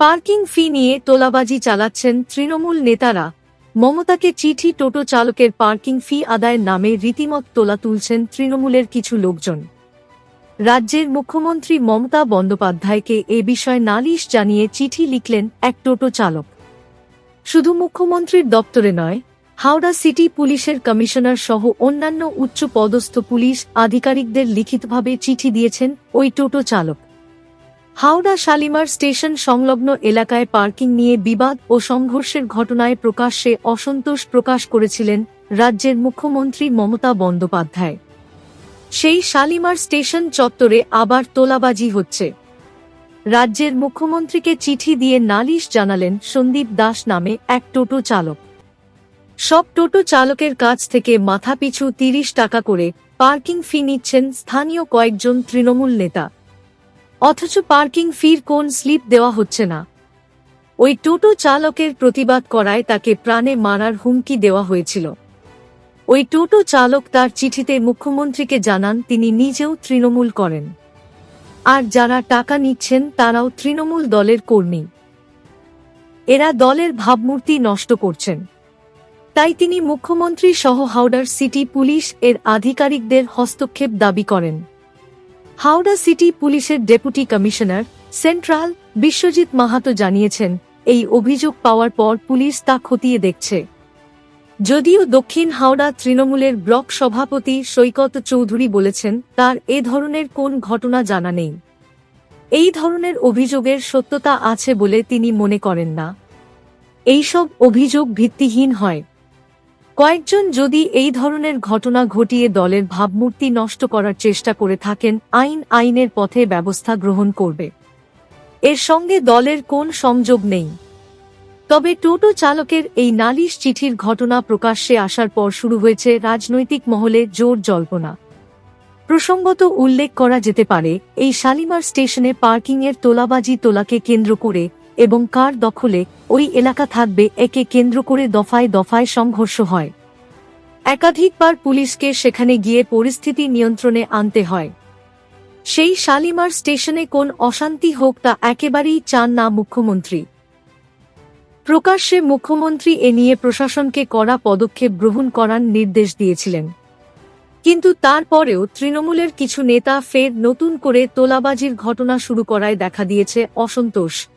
Parking ফি নিয়ে তোলাবাজি চালাচ্ছেন তৃণমূল নেতারা। মমতাকে চিঠি টোটো চালকের পার্কিং ফি আদায়ের নামে রীতিমত তোলা তুলছেন তৃণমূলের কিছু লোকজন। রাজ্যের মুখ্যমন্ত্রী মমতা বন্দ্যোপাধ্যায়কে এ বিষয়ে নালিশ জানিয়ে চিঠি লিখলেন এক টোটো চালক। শুধু মুখ্যমন্ত্রীর দপ্তরে নয়, হাওড়া সিটি পুলিশের কমিশনার সহ অন্যান্য উচ্চ পদস্থ পুলিশ আধিকারিকদের লিখিতভাবে চিঠি দিয়েছেন ওই টোটো চালক। হাওড়া শালিমার স্টেশন সংলগ্ন এলাকায় পার্কিং নিয়ে বিবাদ ও সংঘর্ষের ঘটনায় প্রকাশ্যে অসন্তোষ প্রকাশ করেছিলেন রাজ্যের মুখ্যমন্ত্রী মমতা বন্দ্যোপাধ্যায়। সেই শালিমার স্টেশন চত্বরে আবার তোলাবাজি হচ্ছে। রাজ্যের মুখ্যমন্ত্রীকে চিঠি দিয়ে নালিশ জানালেন সন্দীপ দাস নামে এক টোটো চালক। সব টোটো চালকের কাছ থেকে মাথাপিছু তিরিশ টাকা করে পার্কিং ফি নিচ্ছেন স্থানীয় কয়েকজন তৃণমূল নেতা। অথচ পার্কিং ফির কোন স্লিপ দেওয়া হচ্ছে না। ওই টোটো চালকের প্রতিবাদ করায় তাকে প্রাণে মারার হুমকি দেওয়া হয়েছিল। ওই টোটো চালক তার চিঠিতে মুখ্যমন্ত্রীকে জানান, তিনি নিজেও তৃণমূল করেন। আর যারা টাকা নিচ্ছেন, তারাও তৃণমূল দলের কর্মী। এরা দলের ভাবমূর্তি নষ্ট করছেন। তাই তিনি মুখ্যমন্ত্রী সহ হাওড়ার সিটি পুলিশ এর আধিকারিকদের হস্তক্ষেপ দাবি করেন। হাওড়া সিটি পুলিশের deputy commissioner central Biswajit Mahato জানিয়েছেন, এই অভিযোগ পাওয়ার পর পুলিশ তা খতিয়ে দেখছে। যদিও দক্ষিণ হাওড়া তৃণমূলের ব্লক সভাপতি সৈকত চৌধুরী বলেছেন, তার এ ধরনের কোন ঘটনা জানা নেই। এই ধরনের অভিযোগের সত্যতা আছে বলে তিনি মনে করেন না। এইসব অভিযোগ ভিত্তিহীন হয়। কয়েকজন যদি এই ধরনের ঘটনা ঘটিয়ে দলের ভাবমূর্তি নষ্ট করার চেষ্টা করে থাকেন, আইন আইনের পথে ব্যবস্থা গ্রহণ করবে। এর সঙ্গে দলের কোন সংযোগ নেই। তবে টোটো চালকের এই নালিশ চিঠির ঘটনা প্রকাশ্যে আসার পর শুরু হয়েছে রাজনৈতিক মহলে জোর জল্পনা। প্রসঙ্গত উল্লেখ করা যেতে পারে, এই শালিমার স্টেশনে পার্কিংয়ের তোলাবাজি তোলাকে কেন্দ্র করে এবং কার দখলে ওই এলাকা থাকবে একে কেন্দ্র করে দফায় দফায় সংঘর্ষ হয়। একাধিকবার পুলিশকে সেখানে গিয়ে পরিস্থিতি নিয়ন্ত্রণে আনতে হয়। সেই শালিমার স্টেশনে কোন অশান্তি হোক তা একেবারেই চান না মুখ্যমন্ত্রী। প্রকাশ্যে মুখ্যমন্ত্রী এ নিয়ে প্রশাসনকে কড়া পদক্ষেপ গ্রহণ করার নির্দেশ দিয়েছিলেন। কিন্তু তারপরেও তৃণমূলের কিছু নেতা ফের নতুন করে তোলাবাজির ঘটনা শুরু করায় দেখা দিয়েছে অসন্তোষ।